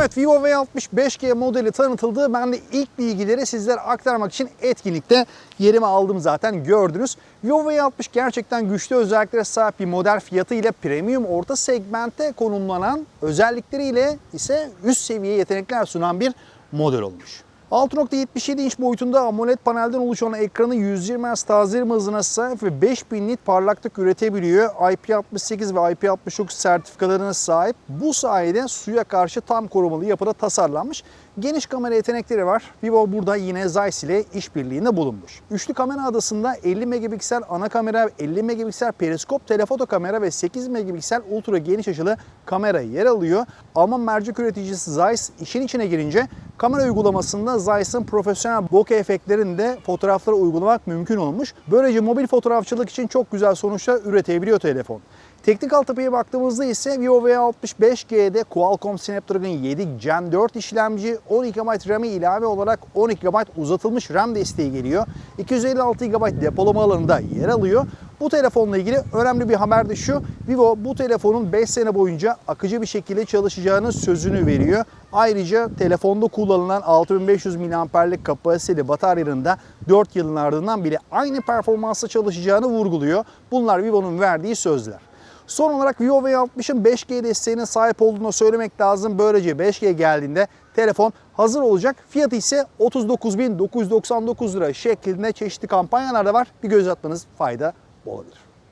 Evet Vivo V60 5G modeli tanıtıldı. Ben de ilk bilgileri sizlere aktarmak için etkinlikte yerimi aldım zaten gördünüz. Vivo V60 gerçekten güçlü özelliklere sahip bir model fiyatı ile premium orta segmente konumlanan özellikleriyle ise üst seviye yetenekler sunan bir model olmuş. 6.77 inç boyutunda AMOLED panelden oluşan ekranı 120 Hz tazeleme hızına sahip ve 5000 nit parlaklık üretebiliyor. IP68 ve IP69 sertifikalarına sahip. Bu sayede suya karşı tam korumalı yapıda tasarlanmış. Geniş kamera yetenekleri var. Vivo burada yine Zeiss ile işbirliğinde bulunmuş. Üçlü kamera adasında 50 megapiksel ana kamera, 50 megapiksel periskop telefoto kamera ve 8 megapiksel ultra geniş açılı kamera yer alıyor. Alman mercek üreticisi Zeiss işin içine girince kamera uygulamasında Zeiss'in profesyonel bokeh efektlerini de fotoğraflara uygulamak mümkün olmuş. Böylece mobil fotoğrafçılık için çok güzel sonuçlar üretebiliyor telefon. Teknik altyapıya baktığımızda ise Vivo V60 5G'de Qualcomm Snapdragon 7 Gen 4 işlemci, 12 GB RAM'i ilave olarak 12 GB uzatılmış RAM desteği geliyor. 256 GB depolama alanında yer alıyor. Bu telefonla ilgili önemli bir haber de şu. Vivo bu telefonun 5 sene boyunca akıcı bir şekilde çalışacağını sözünü veriyor. Ayrıca telefonda kullanılan 6500 mAh'lik kapasiteli bataryanın da 4 yılın ardından bile aynı performansla çalışacağını vurguluyor. Bunlar Vivo'nun verdiği sözler. Son olarak Vivo V60'ın 5G desteğine sahip olduğunu söylemek lazım. Böylece 5G geldiğinde telefon hazır olacak. Fiyatı ise 39.999 lira şeklinde çeşitli kampanyalar da var. Bir göz atmanız fayda olabilir.